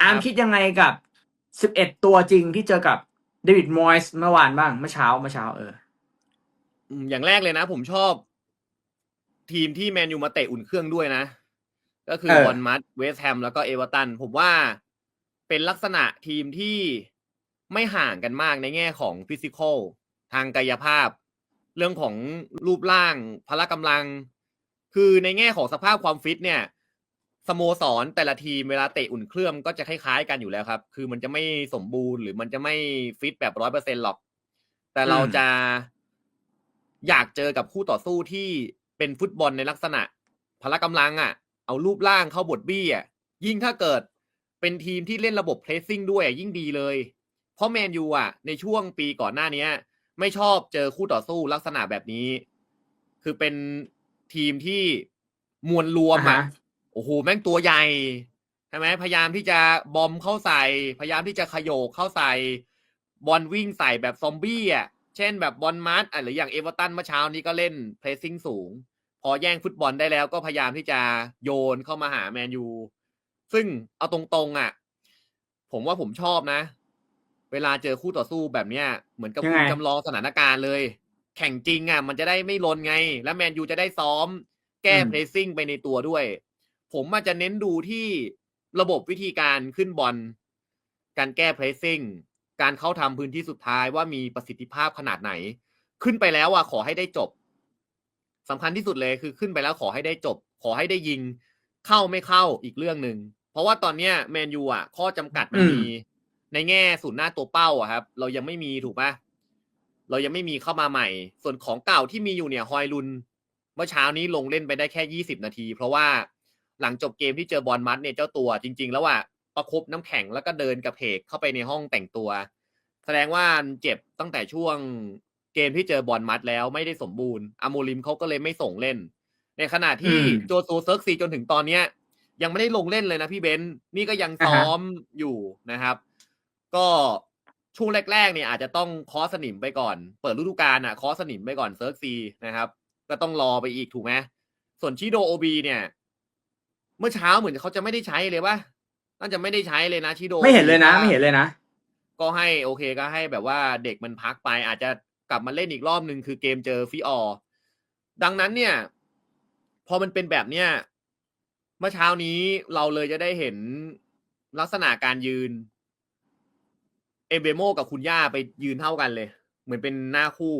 อาร์มคิดยังไงกับสิบเอ็ดตัวจริงที่เจอกับเดวิดมอยส์เมื่อวานบ้างเมื่อเช้าเมื่อเช้าเอออืมอย่างแรกเลยนะ ผมชอบ ทีมที่แมนยูมาเตะอุ่นเครื่องด้วยนะ ก็คือเออบอลมัดเวสต์แฮมแล้วก็เอเวอร์ตัน ผมว่าเป็นลักษณะทีมที่ไม่ห่างกันมากในแง่ของฟิสิกอลทางกายภาพ เรื่องของรูปร่างพละกำลัง คือในแง่ของสภาพความฟิตเนี่ย สโมสรแต่ละทีมเวลาเตะอุ่นเครื่องก็จะคล้ายๆกันอยู่แล้วครับ คือมันจะไม่สมบูรณ์หรือมันจะไม่ฟิตแบบร้อยเปอร์เซ็นหรอก แต่เราจะอยากเจอกับคู่ต่อสู้ที่เป็นฟุตบอลในลักษณะ พละกำลังอะ เอารูปร่างเข้าบทบี้อะยิ่งถ้าเกิดเป็นทีมที่เล่นระบบเพรสซิ่งด้วยยิ่งดีเลย เพราะแมนยูอะ ในช่วงปีก่อนหน้าเนี้ยไม่ชอบเจอคู่ต่อสู้ลักษณะแบบนี้ คือเป็นทีมที่มวลรวมอะ โอ้โหแม่งตัวใหญ่ใช่ไหมพยายามที่จะบอมเข้าใส่ พยายามที่จะขยโยกเข้าใส่ บอลวิ่งใส่แบบซอมบี้อะเช่นแบบบอลมาร์ตอะหรืออย่างเอเวอร์ตันเมื่อเช้านี้ก็เล่นเพรสซิ่งสูง พอแย่งฟุตบอลได้แล้วก็พยายามที่จะโยนเข้ามาหาแมนยูซึ่งเอาตรงๆอะ ผมว่าผมชอบนะ เวลาเจอคู่ต่อสู้แบบเนี้ยเหมือนกับยังคุไงณจำลองสถานการณ์เลย แข่งจริงอะ มันจะได้ไม่ลนไง แล้วแมนยูจะได้ซ้อม แก้อืมเพรสซิ่งไปในตัวด้วย ผมมันจะเน้นดูที่ระบบวิธีการขึ้นบอลการแก้เพรสซิ่งการเข้าทำพื้นที่สุดท้ายว่ามีประสิทธิภาพขนาดไหน ขึ้นไปแล้วอะขอให้ได้จบสำคัญที่สุดเลยคือขึ้นไปแล้วขอให้ได้จบ ขอให้ได้ยิง เข้าไม่เข้าอีกเรื่องหนึ่งเพราะว่าตอนเนี้ยแมนยูอะ ข้อจำกัดมันอืมมีในแง่ศูนย์หน้าตัวเป้าอะครับ เรายังไม่มีถูกปะเรายังไม่มีเข้ามาใหม่ ส่วนของเก่าที่มีอยู่เนี่ยฮอยลุน เมื่อเช้านี้ลงเล่นไปได้แค่ยี่สิบนาที เพราะว่า หลังจบเกมที่เจอบอลมัดเนี่ยเจ้าตัวจริง ๆ แล้วอะประคบน้ำแข็งแล้วก็เดินกระเพกเข้าไปในห้องแต่งตัว แสดงว่าเจ็บตั้งแต่ช่วงเกมที่เจอบอลมัดแล้วไม่ได้สมบูรณ์อาโมลิมเขาก็เลยไม่ส่งเล่น ในขณะที่อืมโจโซเซิร์กซีจนถึงตอนเนี้ย ยังไม่ได้ลงเล่นเลยนะพี่เบนซ์นี่ก็ยังซ้อมอยู่นะครับ ก็ช่วงแรกๆเนี่ยอาจจะต้องเคอสนิมไปก่อน เปิดฤดูกาลอะเคอสนิมไปก่อนเซิร์กซีนะครับ ก็ต้องรอไปอีกถูกไหมส่วนชิโดโอบีเนี่ย เมื่อเช้าเหมือนเขาจะไม่ได้ใช้เลยว่าน่าจะไม่ได้ใช้เลยนะชิโดไม่เห็นเลยนะ ไม่เห็นเลยนะ ก็ให้โอเคก็ให้แบบว่าเด็กมันพักไป อาจจะกลับมาเล่นอีกรอบหนึ่งคือเกมเจอฟิออร์ดังนั้นเนี่ย พอมันเป็นแบบเนี้ยเมื่อเช้านี้เราเลยจะได้เห็นลักษณะการยืน เอมเบโมกับคุณย่าไปยืนเท่ากันเลย เหมือนเป็นหน้าคู่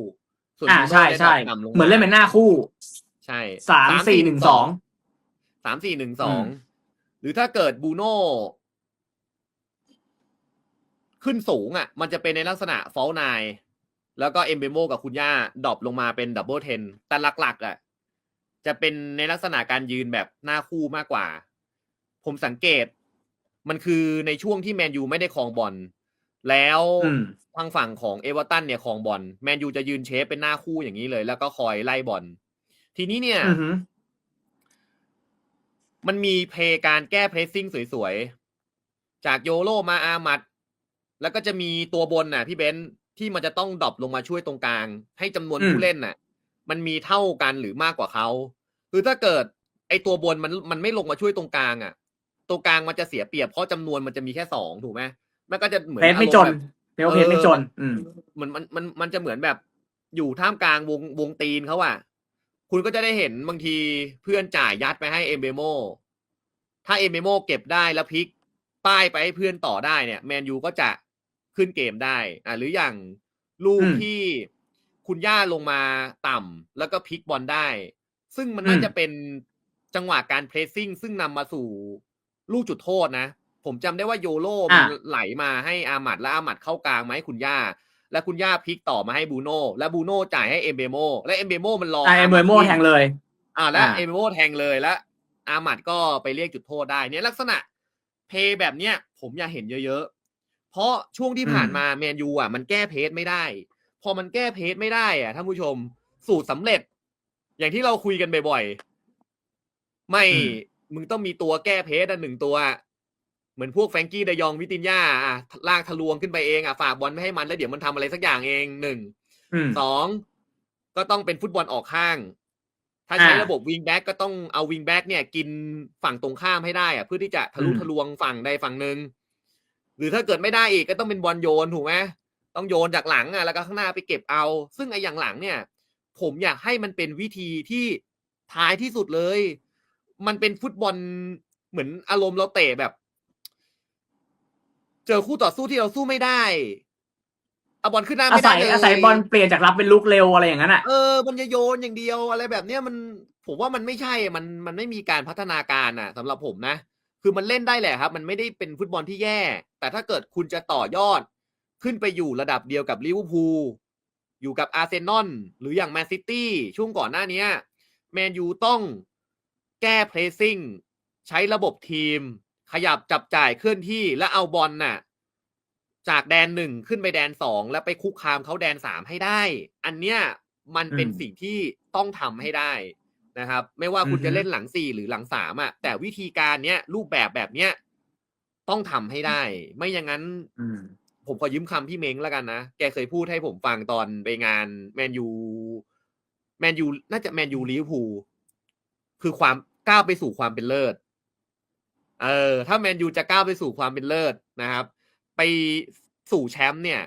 ส่วนอ่าบูโน่ใช่ได้ใช่ดรอปต่ำลงเหมือนเล่นเป็นหน้าคู่ ใช่สามสี่หนึ่งสอง สามสี่หนึ่งสองอืมหรือถ้าเกิดบูโน่ขึ้นสูงอะ มันจะเป็นในลักษณะฟอลนายแล้วก็เอมเบโมกับคุณย่าดรอปลงมาเป็นดับเบิลเทนแต่หลัก ๆ อะ จะเป็นในลักษณะการยืนแบบหน้าคู่มากกว่า ผมสังเกต มันคือในช่วงที่แมนยูไม่ได้ครองบอลแล้วอืมทางฝั่งของเอเวอร์ตันเนี่ยครองบอลแมนยูจะยืนเชฟเป็นหน้าคู่อย่างนี้เลย แล้วก็คอยไล่บอลทีนี้เนี่ยอือหือ มันมีเพลย์การแก้เพรสซิ่งสวยๆ จากโยโรมาอามัด แล้วก็จะมีตัวบนน่ะ พี่เบนซ์ที่มันจะต้องดรอปลงมาช่วยตรงกลาง ให้จำนวนอืมผู้เล่นน่ะ มันมีเท่ากันหรือมากกว่าเขาคือถ้าเกิด ไอตัวบนมันมันไม่ลงมาช่วยตรงกลางอะ ตรงกลางมันจะเสียเปรียบเพราะจำนวนมันจะมีแค่สองถูกไหมมันก็จะเหมือนเพจไม่จนอารมณ์แบบเปลวเพจไม่จน อืมเหมือนมันมันมันจะเหมือนแบบอยู่ท่ามกลางวงวงตีนเขาอะ คุณก็จะได้เห็นบางทีเพื่อนจ่ายยัดไปให้เอมเบโมถ้าเอมเบโมเก็บได้แล้วพลิกป้ายไปให้เพื่อนต่อได้เนี่ยแมนยูก็จะขึ้นเกมได้อ่าหรืออย่างลูกอืมที่คุณย่าลงมาต่ำแล้วก็พลิกบอลได้ ซึ่งมันน่าอืมจะเป็นจังหวะการเพรสซิ่งซึ่งนำมาสู่ลูกจุดโทษนะ ผมจำได้ว่าโยโรมันอะไหลมาให้อามัดและอามัดเข้ากลางมาให้คุณย่า และคุณย่าพลิกต่อมาให้บูโน่และบูโน่จ่ายให้เอมเบโมและเอมเบโมมันรอไอเอมเบโมวิ่แทงเลย อ่าและอ่าเอมเบโมแทงเลยและอามัดก็ไปเรียกจุดโทษได้เนี่ยลักษณะเพย์แบบเนี้ยผมอยากเห็นเยอะๆ เพราะช่วงที่ผ่านมาแมนยูอะมันแก้เพจไม่ได้ พอมันแก้เพจไม่ได้อะท่านผู้ชมสูตรสำเร็จ อย่างที่เราคุยกันบ่อยๆ ไม่อืมมึงต้องมีตัวแก้เพจอันหนึ่งตัว เหมือนพวกแฟรงกี้เดยองวิตินยาอะลากทะลวงขึ้นไปเองอะฝากบอลไม่ให้มันแล้วเดี๋ยวมันทำอะไรสักอย่างเองหนึ่งอืมสองก็ต้องเป็นฟุตบอลออกข้าง ถ้าใช้อ่าระบบวิงแบ็กก็ต้องเอาวิงแบ็กเนี่ย กินฝั่งตรงข้ามให้ได้อะเพื่อที่จะทะลุอืมทะลวงฝั่งใดฝั่งหนึ่งหรือถ้าเกิดไม่ได้อีกก็ต้องเป็นบอลโยนถูกไหมต้องโยนจากหลังอะแล้วก็ข้างหน้าไปเก็บเอา ซึ่งไอ้อย่างหลังเนี่ย ผมอยากให้มันเป็นวิธีที่ท้ายที่สุดเลย มันเป็นฟุตบอลเหมือนอารมณ์เราเตะแบบ เจอคู่ต่อสู้ที่เราสู้ไม่ได้เอาบอลขึ้นหน้าอาไม่ได้ศัยเลยอาศัยบอลเปลี่ยนจากรับเป็นลุกเร็วอะไรอย่างนั้นอะ เออมันจะโยนอย่างเดียวอะไรแบบเนี้ยมันผมว่ามันไม่ใช่มันมันไม่มีการพัฒนาการอะสำหรับผมนะ คือมันเล่นได้แหละครับ มันไม่ได้เป็นฟุตบอลที่แย่ แต่ถ้าเกิดคุณจะต่อยอด ขึ้นไปอยู่ระดับเดียวกับลิเวอร์พูลอยู่กับอาร์เซนอลหรืออย่างแมนซิตี้ช่วงก่อนหน้าเนี้ยแมนยูต้องแก้เพรสซิ่งใช้ระบบทีม ขยับจับจ่ายเคลื่อนที่และเอาบอลน่ะ จากแดนหนึ่งขึ้นไปแดนสองแล้วไปคุกคามเขาแดนสามให้ได้ อันเนี้ยมันเป็นอืมสิ่งที่ต้องทำให้ได้นะครับ ไม่ว่าคุณอือฮึจะเล่นหลังสี่หรือหลังสามอะแต่วิธีการเนี้ยรูปแบบแบบเนี้ยต้องทำให้ได้ ไม่อย่างนั้นอืมผมขอยืมคำพี่เม้งแล้วกันนะ แกเคยพูดให้ผมฟังตอนไปงานแมนยูแมนยูน่าจะแมนยูลิเวอร์พูลคือความก้าวไปสู่ความเป็นเลิศ เออ ถ้าแมนยูจะก้าวไปสู่ความเป็นเลิศนะครับ ไปสู่แชมป์เนี่ย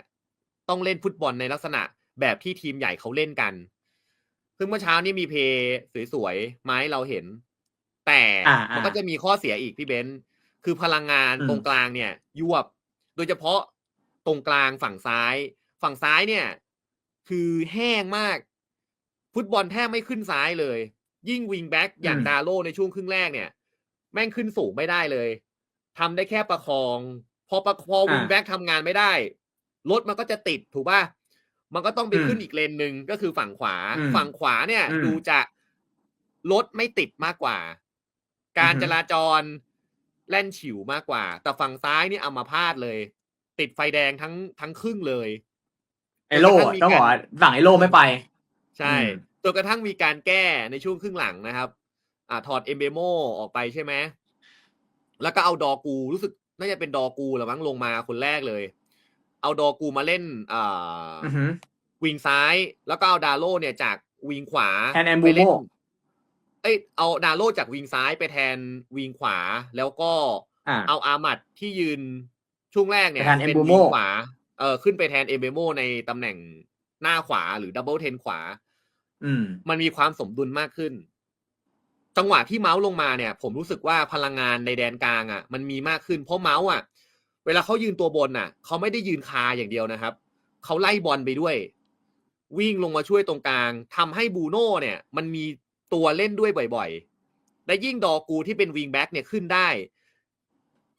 ต้องเล่นฟุตบอลในลักษณะแบบที่ทีมใหญ่เขาเล่นกัน ซึ่งเมื่อเช้านี้มีเพย์สวยๆมาให้เราเห็น แต่อ่าอ่ามัมันก็จะมีข้อเสียอีกพี่เบนซ์คือพลังงานอืมตรงกลางเนี่ย ยวบ โดยเฉพาะตรงกลางฝั่งซ้าย ฝั่งซ้ายเนี่ย คือแห้งมาก ฟุตบอลแทบไม่ขึ้นซ้ายเลย ยิ่งวิงแบ็กอย่างอืมดาโลในช่วงครึ่งแรกเนี่ย แม่งขึ้นสูงไม่ได้เลยทำได้แค่ประคอง พอประพอวิงแบ็กทำงานไม่ได้ รถมันก็จะติดถูกป่ะมันก็ต้องไปอืมขึ้นอีกเลนหนึ่งก็คือฝั่งขวาอืมฝั่งขวาเนี่ยอืมดูจะรถไม่ติดมากกว่า การอือฮึจราจรแล่นฉิวมากกว่า แต่ฝั่งซ้ายนี่อัมาพาตเลย ติดไฟแดงทั้งทั้งครึ่งเลยไอโล่อะต้องบอกว่าฝั่งไอโล่ไม่ไป ใช่อืมจนกระทั่งมีการแก้ในช่วงครึ่งหลังนะครับ อ่าถอดเอมเบโมออกไปใช่ไหมแล้วก็เอาดอกูรู้สึกน่าจะเป็นดอกูแหรือมั้งลงมาคนแรกเลย เอาดอกูมาเล่นอ่าอือหือวิงซ้าย แล้วก็เอาดาโลเนี่ยจากวิงขวาแทนแอนไปเล่นบูโม่เอ้ยเอาดาโลจากวิงซ้ายไปแทนวิงขวา แล้วก็อ่าเอาอามัดที่ยืนช่วงแรกเนี่ยไปแทนเป็น Mbeumo วิงขวาเออขึ้นไปแทนเอเบโมในตำแหน่งหน้าขวาหรือดับเบิลเทนขวา อืม มันมีความสมดุลมากขึ้น จังหวะที่เมาส์ลงมาเนี่ย ผมรู้สึกว่าพลังงานในแดนกลางอะ มันมีมากขึ้นเพราะเมาส์อะ เวลาเขายืนตัวบนอะเขาไม่ได้ยืนคาอย่างเดียวนะครับเขาไล่บอลไปด้วย วิ่งลงมาช่วยตรงกลางทำให้บูโน่เนี่ย มันมีตัวเล่นด้วยบ่อยๆ และยิ่งดอกูที่เป็นวิงแบ็กเนี่ยขึ้นได้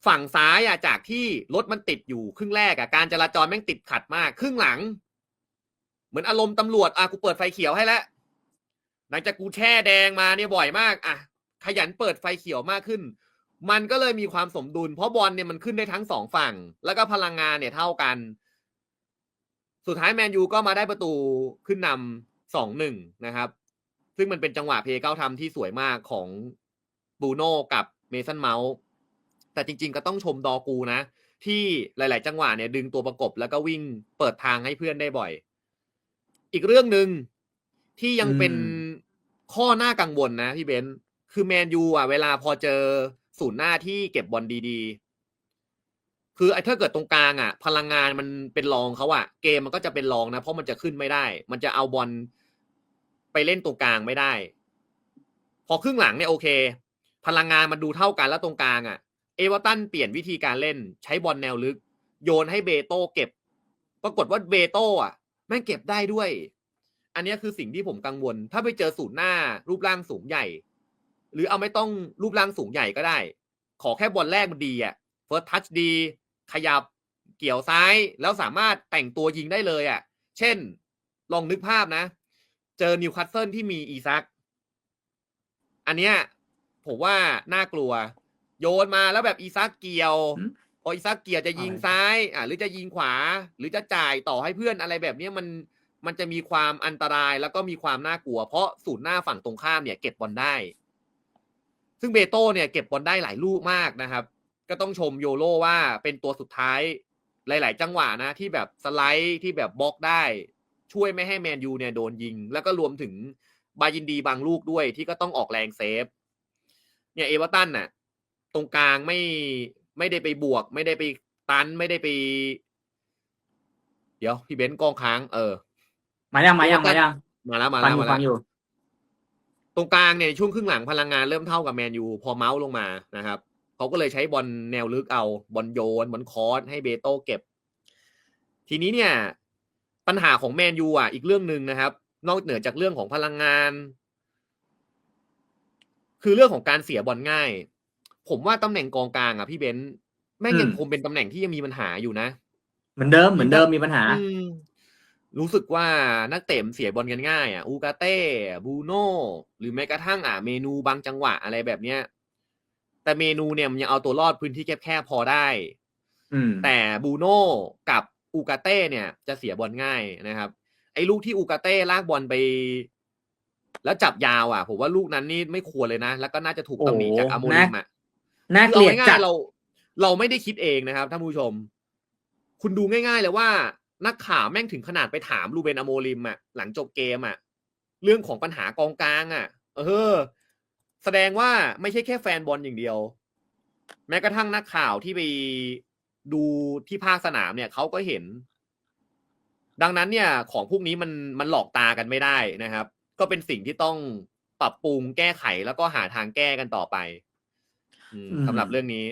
ฝั่งซ้ายอะจากที่รถมันติดอยู่ครึ่งแรกอะการจราจรแม่งติดขัดมาก ครึ่งหลัง เหมือนอารมณ์ตำรวจอะกูเปิดไฟเขียวให้แล้ว หลังจากกูแช่แดงมาเนี่ยบ่อยมากอะขยันเปิดไฟเขียวมากขึ้น มันก็เลยมีความสมดุล เพราะบอลเนี่ยมันขึ้นได้ทั้งสองฝั่ง แล้วก็พลังงานเนี่ยเท่ากัน สุดท้ายแมนยูก็มาได้ประตูขึ้นนำสองหนึ่งนะครับ ซึ่งมันเป็นจังหวะเพย์เก้าทำที่สวยมากของบูโน่กับเมสันเมาส์แต่จริง ๆ ก็ต้องชมดอกูนะ ที่หลาย ๆ จังหวะเนี่ยดึงตัวประกบแล้วก็วิ่งเปิดทางให้เพื่อนได้บ่อย อีกเรื่องหนึ่งที่ยังเป็น อืม ข้อหน้ากังวลนะพี่เบนคือแมนยูอะเวลาพอเจอศูนย์หน้าที่เก็บบอลดีๆ คือไอ้ถ้าเกิดตรงกลางอะ พลังงานมันเป็นรองเขาอะ เกมมันก็จะเป็นรองนะ เพราะมันจะขึ้นไม่ได้ มันจะเอาบอลไปเล่นตรงกลางไม่ได้ พอครึ่งหลังเนี่ยโอเค พลังงานมันดูเท่ากันแล้วตรงกลางอะ เอเวอร์ตันเปลี่ยนวิธีการเล่น ใช้บอลแนวลึก โยนให้เบโต้เก็บ ปรากฏว่าเบโต้อะแม่งเก็บได้ด้วย อันเนี้ยคือสิ่งที่ผมกังวล ถ้าไปเจอศูนย์หน้ารูปร่างสูงใหญ่ หรือเอาไม่ต้องรูปร่างสูงใหญ่ก็ได้ ขอแค่บอลแรกมันดีอะเฟิร์สทัชดี ขยับเกี่ยวซ้าย แล้วสามารถแต่งตัวยิงได้เลยอะ เช่น ลองนึกภาพนะ เจอนิวคาสเซิลที่มีอีซัก อันเนี้ยผมว่าน่ากลัว โยนมาแล้วแบบอีซักเกี่ยวอืมพออีซักเกี่ยวจะยิงอะไรซ้าย อะหรือจะยิงขวา หรือจะจ่ายต่อให้เพื่อนอะไรแบบเนี้ยมัน มันจะมีความอันตรายแล้วก็มีความน่ากลัว เพราะศูนย์หน้าฝั่งตรงข้ามเนี่ยเก็บบอลได้ ซึ่งเบโต้เนี่ยเก็บบอลได้หลายลูกมากนะครับ ก็ต้องชมโยโรว่าเป็นตัวสุดท้ายหลาย ๆ จังหวะนะ ที่แบบสไลด์ที่แบบบล็อกได้ ช่วยไม่ให้แมนยูเนี่ยโดนยิง แล้วก็รวมถึงบายินดีบางลูกด้วยที่ก็ต้องออกแรงเซฟ เนี่ยเอเวอร์ตันน่ะ ตรงกลางไม่ไม่ได้ไปบวก ไม่ได้ไปตันไม่ได้ไป เดี๋ยวพี่เบนซ์กองค้างเออ มายังมายังมายังมาแล้วมาฟัแล้งวอยู่มาฟัแล้งวอยู่ ตรงกลางเนี่ยช่วงครึ่งหลังพลังงานเริ่มเท่ากับแมนยูพอเมาส์ลงมานะครับเขาก็เลยใช้บอลแนวลึกเอาบอลโยนบอลคอร์สให้เบโต้เก็บ ทีนี้เนี่ย ปัญหาของแมนยูอะอีกเรื่องหนึ่งนะครับ นอกเหนือจากเรื่องของพลังงาน คือเรื่องของการเสียบอลง่าย ผมว่าตำแหน่งกองกลางอะพี่เบนซ์แม่งยังอืม คงเป็นตำแหน่งที่ยังมีปัญหาอยู่นะ เหมือนเดิมเหมือนเดิมมีปัญหา อืม รู้สึกว่านักเตะมนเสียบอลกันง่ายอะอูกาเต้บูโน่หรือแม้กระทั่งอะเมนูบางจังหวะอะไรแบบเนี้ย แต่เมนูเนี่ยมันยังเอาตัวรอดพื้นที่แคบๆพอได้อืมแต่บูโน่กับอูกาเต้เนี่ย จะเสียบอลง่ายนะครับ ไอ้ลูกที่อูกาเต้ลากบอลไป แล้วจับยาวอะผมว่าลูกนั้นนี่ไม่ควรเลยนะ แล้วก็น่าจะถูกตำหนิจากโอ้อาโมโหริมอะน่าคือเกลียดเอาง่าจัยดๆเรา เราไม่ได้คิดเองนะครับท่านผู้ชม คุณดูง่าย ๆ เลยว่า นักข่าวแม่งถึงขนาดไปถามลูเบนอโมริมอะหลังจบเกมอะเรื่องของปัญหากองกลางอะเออ แสดงว่าไม่ใช่แค่แฟนบอลอย่างเดียว แม้กระทั่งนักข่าวที่ไปดูที่ภาคสนามเนี่ยเขาก็เห็น ดังนั้นเนี่ย ของพวกนี้มันมันหลอกตากันไม่ได้นะครับ ก็เป็นสิ่งที่ต้องปรับปรุงแก้ไขแล้วก็หาทางแก้กันต่อไปอืมอืมสำหรับเรื่องนี้